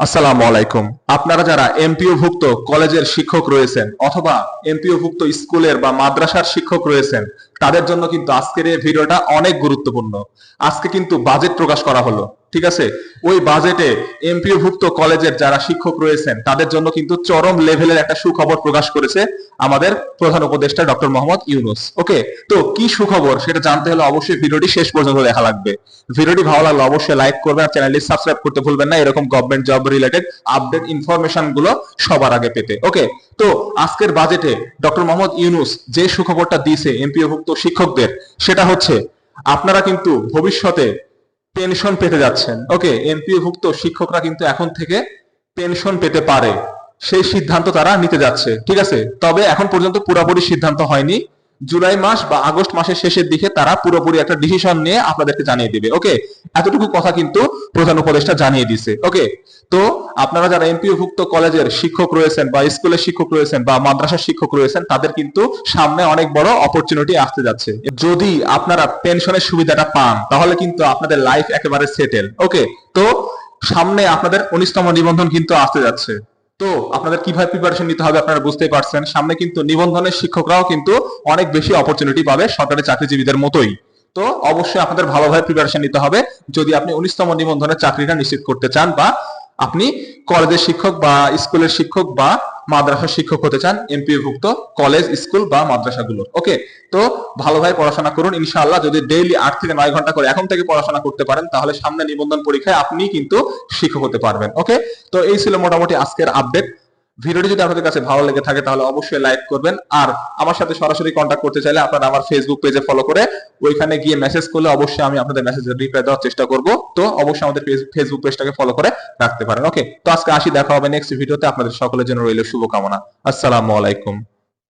আসসালামু আলাইকুম। আপনারা যারা এমপিওভুক্ত কলেজের শিক্ষক রয়েছেন অথবা এমপিওভুক্ত স্কুলের বা মাদ্রাসার শিক্ষক রয়েছেন তাদের জন্য কিন্তু আজকের এই ভিডিওটা অনেক গুরুত্বপূর্ণ। আজকে কিন্তু বাজেট প্রকাশ করা হলো, ঠিক আছে? ওই বাজেটে এমপিও ভুক্ত কলেজের যারা শিক্ষক রয়েছেন, তাদের জন্য কিন্তু চরম লেভেলের একটা সুখবর প্রকাশ করেছে আমাদের প্রধান উপদেষ্টা ডক্টর মোহাম্মদ ইউনুস। ওকে? তো কি সুখবর? সেটা জানতে হলে অবশ্যই ভিডিওটি শেষ পর্যন্ত দেখা লাগবে। ভিডিওটি ভালো লাগলে অবশ্যই লাইক করবেন আর চ্যানেলটি সাবস্ক্রাইব করতে ভুলবেন না। এরকম গভর্নমেন্ট জব রিলেটেড আপডেট ইনফরমেশনগুলো সবার আগে পেতে। ওকে? তো আজকের বাজেটে ডক্টর মোহাম্মদ ইউনুস যে সুখবরটা দিয়েছে এমপিওভুক্ত শিক্ষকদের, সেটা হচ্ছে আপনারা কিন্তু ভবিষ্যতে পেনশন পেতে যাচ্ছেন। ওকে এমপিওভুক্ত শিক্ষকরা কিন্তু এখন থেকে পেনশন পেতে পারে। সেই সিদ্ধান্ত তারা নিতে যাচ্ছে। ঠিক আছে? তবে এখন পর্যন্ত পুরোপুরি সিদ্ধান্ত হয়নি। জুলাই মাস বা আগস্ট মাসের শেষের দিকে তারা পুরোপুরি একটা ডিসিশন নিয়ে আপনাদেরকে জানিয়ে দিবে ওকে এতটুকু কথা কিন্তু প্রধান উপদেষ্টা জানিয়ে দিছে ওকে তো আপনারা যারা এমপিও ভুক্ত কলেজের শিক্ষক রয়েছেন বা স্কুলের শিক্ষক রয়েছেন বা মাদ্রাসার শিক্ষক রয়েছেন, তাদের কিন্তু সামনে অনেক বড় অপরচুনিটি আসতে যাচ্ছে। যদি আপনারা পেনশনের সুবিধাটা পান, তাহলে কিন্তু আপনাদের লাইফ একেবারে সেটেল ওকে তো সামনে আপনাদের উনিশতম নিবন্ধন কিন্তু আসতে যাচ্ছে। তো আপনাদের কীভাবে প্রিপারেশন নিতে হবে আপনারা বুঝতেই পারছেন। সামনে কিন্তু নিবন্ধনের শিক্ষকরাও কিন্তু অনেক বেশি অপরচুনিটি পাবে সরকারি চাকরিজীবীদের মতোই। তো অবশ্যই আপনাদের ভালোভাবে প্রিপারেশন নিতে হবে। যদি আপনি উনিশতম নিবন্ধনের চাকরিটা নিশ্চিত করতে চান বা আপনি কলেজের শিক্ষক বা স্কুলের শিক্ষক বা মাদ্রাসার শিক্ষক হতে চান এমপিও ভুক্ত কলেজ স্কুল বা মাদ্রাসাগুলো ওকে তো ভালোভাবে পড়াশোনা করুন, ইনশাআল্লাহ যদি ডেইলি আট থেকে নয় ঘণ্টা করে এখন থেকে পড়াশোনা করতে পারেন, তাহলে সামনে নিবন্ধন পরীক্ষায় আপনি কিন্তু শিক্ষক হতে পারবেন। ওকে তো এই ছিল মোটামুটি আজকের আপডেট ভিডিওটি যদি আপনাদের কাছে ভালো লেগে থাকে, তাহলে অবশ্যই লাইক করবেন। আর আমার সাথে সরাসরি কন্ট্যাক্ট করতে চাইলে আপনারা আমার ফেসবুক পেজে ফলো করে ওইখানে গিয়ে মেসেজ করলে অবশ্যই আমি আপনাদের মেসেজ রিপ্লাই দেওয়ার চেষ্টা করব। তো অবশ্যই আমাদের ফেসবুক পেজটাকে ফলো করে রাখতে পারেন। ওকে তো আজকে আসি, দেখা হবে নেক্সট ভিডিওতে আপনাদের সকলের জন্য রইল শুভকামনা। আসসালামু আলাইকুম।